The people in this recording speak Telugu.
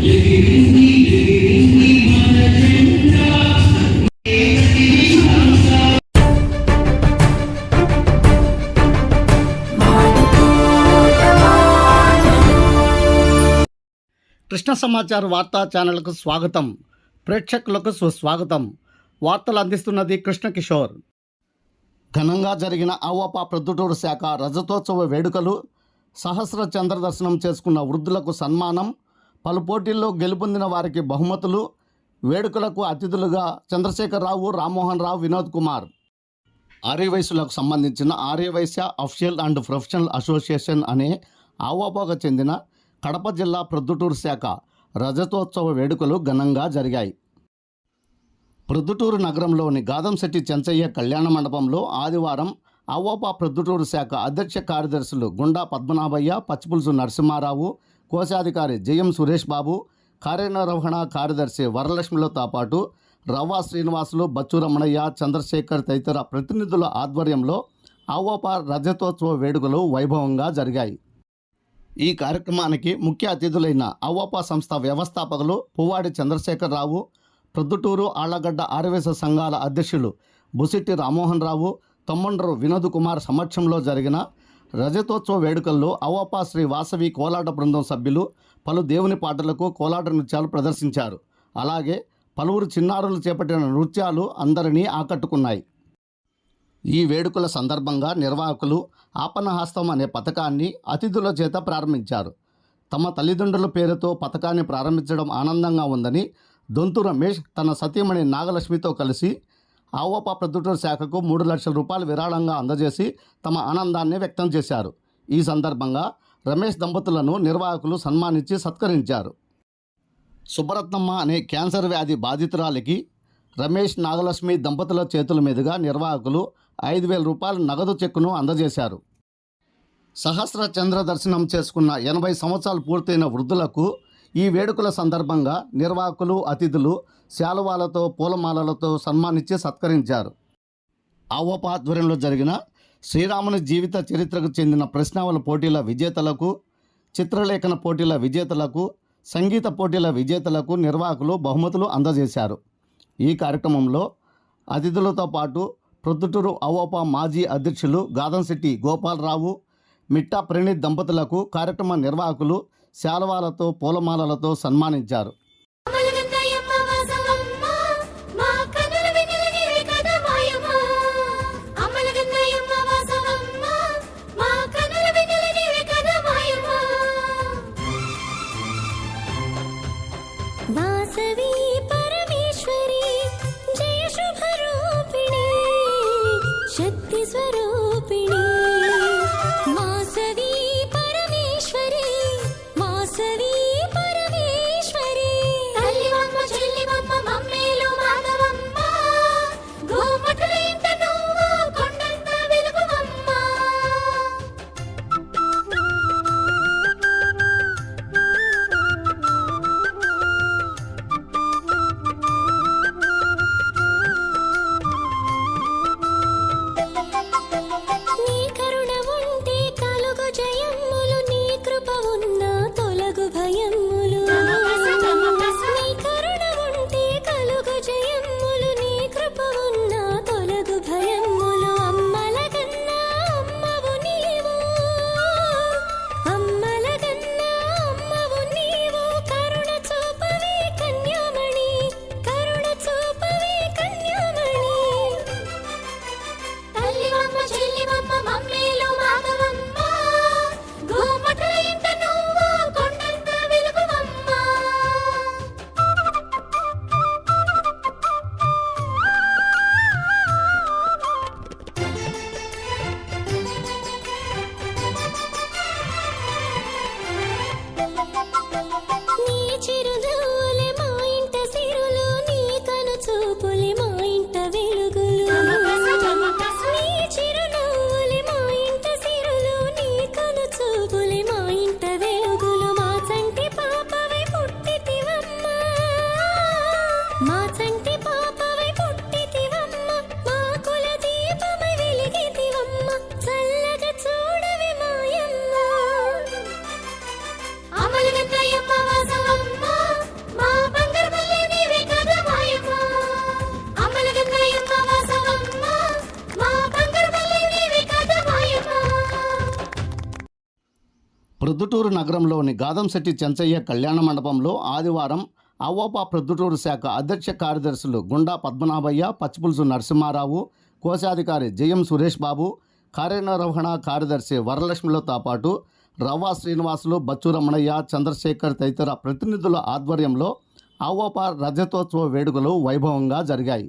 కృష్ణ సమాచార్ వార్తా ఛానల్కు స్వాగతం. ప్రేక్షకులకు సుస్వాగతం. వార్తలు అందిస్తున్నది కృష్ణ కిషోర్. ఘనంగా జరిగిన అవ్వప ప్రొద్దుటూరు శాఖ రజతోత్సవ వేడుకలు సహస్ర చంద్ర దర్శనం చేసుకున్న వృద్ధులకు సన్మానం పలు పోటీల్లో గెలుపొందిన వారికి బహుమతులు వేడుకలకు అతిథులుగా చంద్రశేఖరరావు రామ్మోహన్ రావు వినోద్ కుమార్. ఆర్యవైశ్యులకు సంబంధించిన Aryavaishya official and professional association అనే ఆవాపోకు చెందిన కడప జిల్లా ప్రొద్దుటూరు శాఖ రజతోత్సవ వేడుకలు ఘనంగా జరిగాయి. ప్రొద్దుటూరు నగరంలోని గాదంశెట్టి చెంచయ్య కళ్యాణ మండపంలో ఆదివారం అవ్వాప ప్రొద్దుటూరు శాఖ అధ్యక్ష కార్యదర్శులు గుండా పద్మనాభయ్య పచ్చిపులుసు నరసింహారావు కోశాధికారి జయం సురేష్ బాబు కార్యనిర్వహణ కార్యదర్శి వరలక్ష్మిలతో పాటు రవ్వ శ్రీనివాసులు బచ్చు రమణయ్య చంద్రశేఖర్ తదితర ప్రతినిధుల ఆధ్వర్యంలో అవ్వపార్ రజతోత్సవ వేడుకలు వైభవంగా జరిగాయి. ఈ కార్యక్రమానికి ముఖ్య అతిథులైన అవ్వప సంస్థ వ్యవస్థాపకులు పువ్వాడి చంద్రశేఖరరావు ప్రొద్దుటూరు ఆళ్ళగడ్డ ఆర్వేస సంఘాల అధ్యక్షులు బుసిట్టి రామ్మోహన్ రావు తమ్మండ్రు వినోద్ కుమార్ సమక్షంలో జరిగిన రజతోత్సవ వేడుకల్లో అవ్వప శ్రీ వాసవి కోలాట బృందం సభ్యులు పలు దేవుని పాటలకు కోలాట నృత్యాలు ప్రదర్శించారు. అలాగే పలువురు చిన్నారులు చేపట్టిన నృత్యాలు అందరినీ ఆకట్టుకున్నాయి. ఈ వేడుకల సందర్భంగా నిర్వాహకులు ఆపన్నహస్తం అనే పథకాన్ని అతిథుల చేత ప్రారంభించారు. తమ తల్లిదండ్రుల పేరుతో పథకాన్ని ప్రారంభించడం ఆనందంగా ఉందని దొంతు రమేష్ తన సతీమణి నాగలక్ష్మితో కలిసి ఆవోప ప్రొద్దుటూరు శాఖకు మూడు లక్షల రూపాయలు విరాళంగా అందజేసి తమ ఆనందాన్ని వ్యక్తం చేశారు. ఈ సందర్భంగా రమేష్ దంపతులను నిర్వాహకులు సన్మానించి సత్కరించారు. సుబ్బరత్నమ్మ అనే క్యాన్సర్ వ్యాధి బాధితురాలికి రమేష్ నాగలక్ష్మి దంపతుల చేతుల మీదుగా నిర్వాహకులు ఐదు వేల రూపాయల నగదు చెక్కును అందజేశారు. సహస్ర చంద్ర దర్శనం చేసుకున్న ఎనభై సంవత్సరాలు పూర్తయిన వృద్ధులకు ఈ వేడుకల సందర్భంగా నిర్వాహకులు అతిథులు శాలువాలతో పూలమాలలతో సన్మానించి సత్కరించారు. ఆవోప ఆధ్వర్యంలో జరిగిన శ్రీరాముని జీవిత చరిత్రకు చెందిన ప్రశ్నావళ పోటీల విజేతలకు చిత్రలేఖన పోటీల విజేతలకు సంగీత పోటీల విజేతలకు నిర్వాహకులు బహుమతులు అందజేశారు. ఈ కార్యక్రమంలో అతిథులతో పాటు ప్రొద్దుటూరు అవోప మాజీ అధ్యక్షులు గాదంశెట్టి గోపాలరావు మిట్టా ప్రణీత్ దంపతులకు కార్యక్రమ నిర్వాహకులు శాలవాలతో పూలమాలలతో సన్మానించారు. ప్రొద్దుటూరు నగరంలోని గాదంశెట్టి చెంచయ్య కళ్యాణ మండపంలో ఆదివారం అవ్వప ప్రొద్దుటూరు శాఖ అధ్యక్ష కార్యదర్శులు గుండా పద్మనాభయ్య పచ్చిపులుసు నరసింహారావు కోశాధికారి జయం సురేష్ బాబు కార్యనిర్వహణ కార్యదర్శి వరలక్ష్మిలతో పాటు రవ్వ శ్రీనివాసులు బచ్చు రమణయ్య చంద్రశేఖర్ తదితర ప్రతినిధుల ఆధ్వర్యంలో అవ్వప రజతోత్సవ వేడుకలు వైభవంగా జరిగాయి.